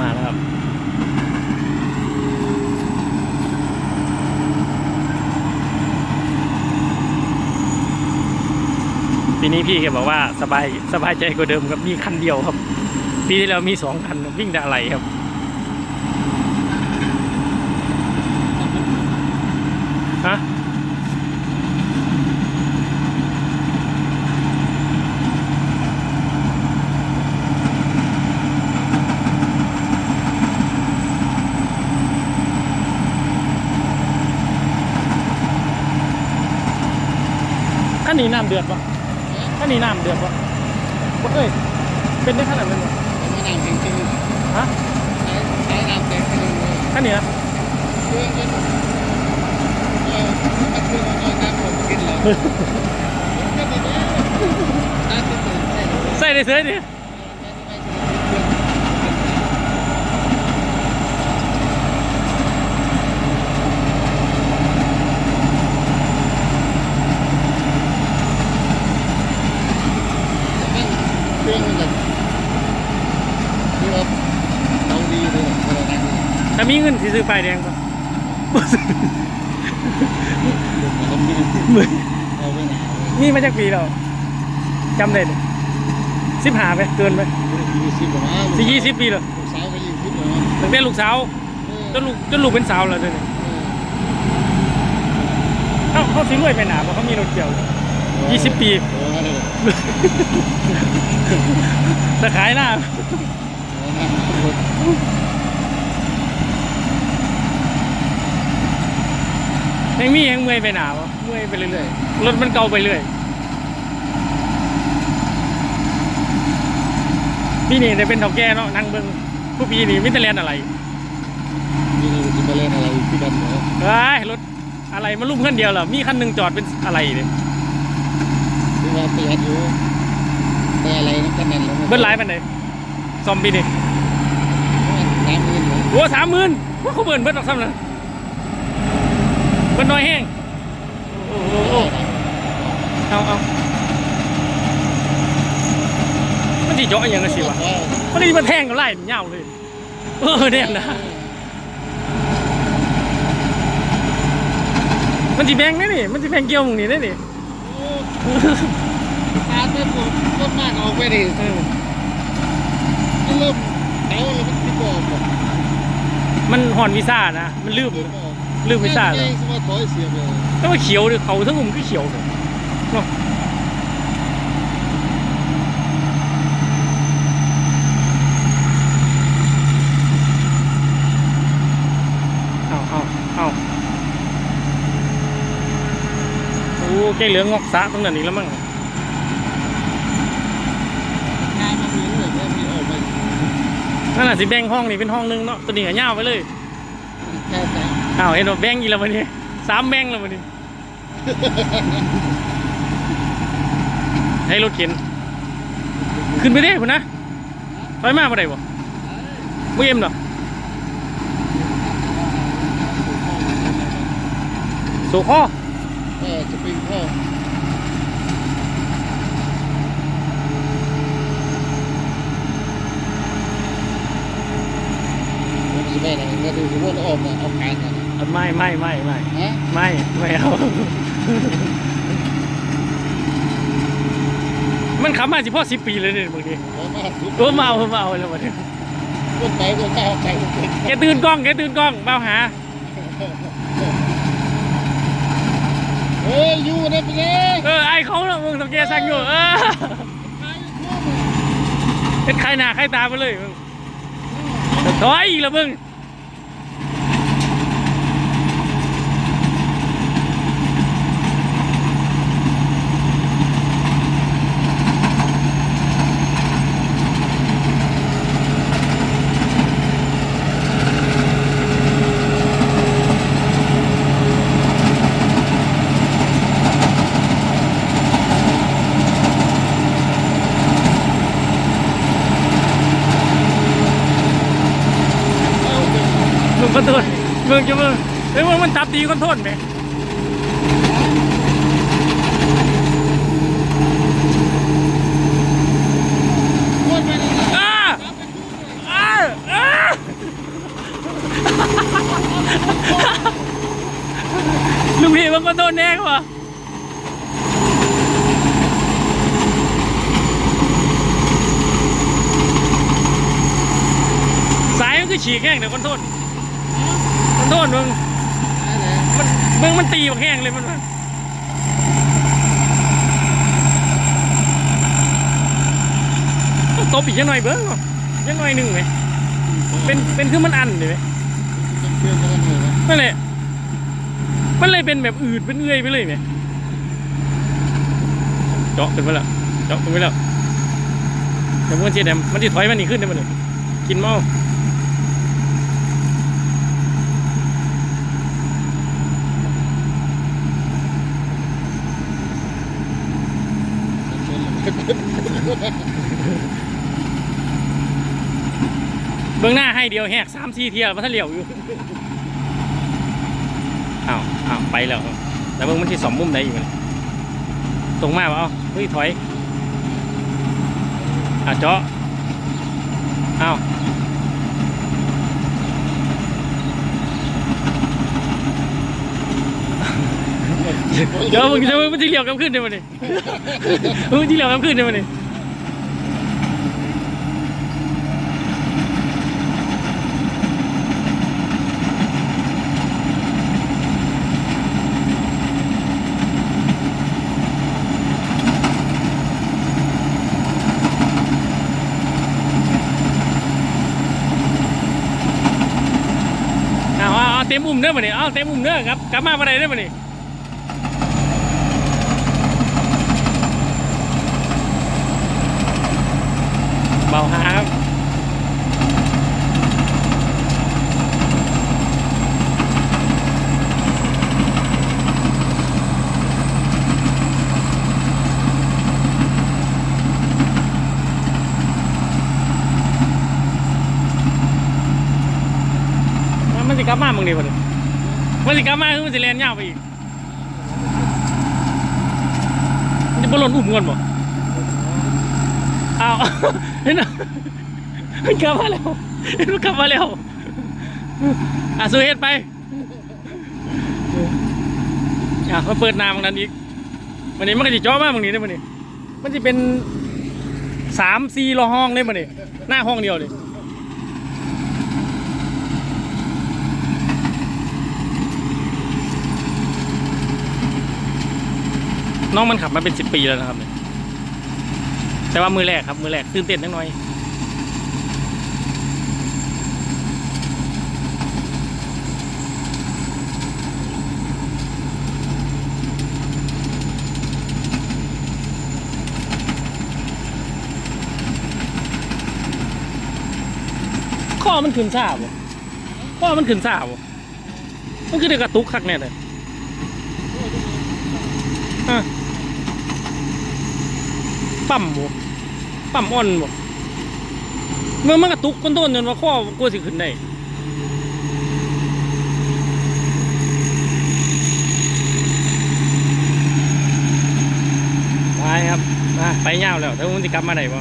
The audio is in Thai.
มาแล้วครับปีนี้พี่แกบอกว่าสบายสบายใจกว่าเดิมครับมีคันเดียวครับ ปีที่แล้วมีสองคันวิ่งได้อะไรครับ นนี้น้ำเดือดปะขั้นนี้น้ำเดือดปะบ่เคยเป็นได้ขนาดนั้นปะไม่นานจริงฮะๆใช้ใช้น้ำเต็มไปเลยขั้นนี้นะเครื่องก็เออมันคือเอาน้ำผมกินเลยก็ดีนะน้ำตื่นๆใช่เลยใส่ได้เสื้อดิ เครื่องมันแบบที่ว่าเราดีเลยเราได้ดี ถ้า มีเงินสิซื้อป้ายแดงปะบ่ซื้อเราดีมือเอาไปหนาเลยมีมาจากปีแล้วจำได้เลยสิบห้าไปเกินไปยี่สิบกว่าสิยี่สิบปีแล้วลูกสาวก็ยี่สิบแล้วตั้งแต่ลูกสาวจนลูกจนลูกเป็นสาวแล้วเดี๋ยวนี้เอ้าเขาสิรวยไปหนาเพราะเขามีรถเกี่ยวยี่สิบปีโอ้โหแต่ขายหน้า ยังมียังเมื่อยไปหนาวะเมื่อยไปเรื่อยๆรถมันเก่าไปเรื่อยพี่นี่ได้เป็นเถ่าแก่เนาะนั่งเบิ้งผู้พี่นี่มิตรแลนด์อะไรนี่เราจะมาเล่นอะไรที่กันเหรอเฮ้ยรถอะไรมาลุ่มคันเดียวเหรอมีคันหนึ่งจอดเป็นอะไรเนี่ยที่ว่าประหยัดอยู่แต่อะไรนั่นกันนั่นแล้วเบิ้ลไลายปันไหนซอมบี้นี่สามหมื่นเหรอโอ้สามหมื่นว่าเขาเบิ้ลเบิ้ลออกซ้ำนะ เบิ้ลน้อยแห้งโอ้โหโอ้โหเอาเอามันจีเจาะอหย่างกันสิวะมันนี่มันแทงกันไล่เงาเลย เออเนี่ยนะมันจีแบงได้นี่ มันจีแบงเกี่ยวมึงนี่ได้นี่ตาเต้นผมต้นมากออกไปดิเออมันเริ่มเดาแล้วมันติดบอกหมดมันหอนวิซ่านะ มันลืม ลืมวิซ่าเลเลยยสมมติถอยเสียไปเลยแต่ว่าเขียวเลยเขาทั้งมุมก็เขียวเลยเนาะเอาเอาเอาโอ้แกเหลืองงอกสะตรงนั้นอีกแล้วมั้งงานมันมีเรื่องมันมีออกไปนั่นน่ะสิแบ่งห้องนี่เป็นห้องหนึงเนาะตัวนี้ก็ยาวไปเลยแค่ไหน อ้าวเห็นว่าแบ่งอีกแล้ววันนี้สามแบ่งแล้ววันนี้ให้รถเข็น ขึ้นไปได้พุ่นนะไปมาบ่ได้บ่บ่เอ็มดอกโซคอเออจะเป็นพ่อผมจะไปไหนก็ดูว่าออกมาเอาการกัน ไม่ไม่ไม่ไม่ฮะไม่ไม่เอา มันขับมาสิพ่อสิบปีเลยเนี่ยบางทีผมมาทุบโอ้เมาเมาแล้ววันนี้คนไปคนไปไปคนแกตื่นกล้องแกตื่นกล้องเมาหา เฮ้ยอยู่นะพี่เล็กเออไอเขาเนาะมึงสังเกตสั่งอยู่เออเป็นใครหน้าใครตาไปเลยมึงถอยอีกแล้วมึง โทษเมืองจะเมืองเอ้เมืองมันจับดีคอนโทษไหมลุงพี่มันก็โดนแน่กว่าสายมันก็ฉีกแห้งเดี๋ยวคนโทษ โทษมึงมันมึงมันตีบักแห้งเลยมันต้องตบอีกยังหน่อยเบิ้งยังหน่อยหนึ่งไหมเป็นเป็นคือมันอันเลยไหมเครื่องกันเลยวะนั่นแหละมันเลยเป็นแบบอืดเป็นเอื่อยไปเลยไหมเจาะขึ้นไปแล้วเจาะขึ้นไปแล้วเดี๋ยวมันจะแดมมันจะถอยมันหนีขึ้นได้มันเลยกินเมา เบื้องหน้าให้เดียวแหกสามสี่เทียมันทะเหลียวอยู่อ้าวอ้าวไปแล้วแล้วเบิ่งมันที่สองมุมไหนอยู่มันตรงมาเปล่าเฮ้ยถอยอะเจาะอ้าวเดี๋ยวมึงจะมึงมันที่เหลียวกลับขึ้นได้มั้ยนี่มึงที่เหลียวกลับขึ้นได้มั้ยนี่เอา เต็มมุมเด้อมาเนี่ยเอาเต็มมุมเด้อครับกลับมาบ่ได้เด้อมาเนี่ยเบาหาครับมันสิกลับมามึงดิบ่เนี่ยมัน สิกลับมาคือมันสิแลนยาวไปอีกมันจะบ่หล่นอุ้มก่อนบ่อ้าวเห็นไหมมันกลับมาแล้วเห็นมันกลับมาแล้วอะสู้เฮ็ดไปอะมาเปิดน้ำมันนั้นอีกวันนี้มันก็สิจ่อมามึงนี่ได้อมันนี่มันจะเป็นสามสี่รอห้องได้มันนี่หน้าห้องเดียวเลย น้องมันขับมาเป็นสิบปีแล้วนะครับ แต่ว่ามือแรกครับ มือแรกตื่นเต้นนิดหน่อยข้อมันขึ้นซาบ่ข้อมันขึ้นซาบ่มันคือได้กระตุกคักแน่เลย อะ ปั๊มบ่ปั๊มอ่อนบ่เมื่อมันกระตุกก้นต้นจนว่าข้อกลัวสิขึ้นได้ไปครับมาไปเงาแล้วถ้ามันจะกลับมาได้บ่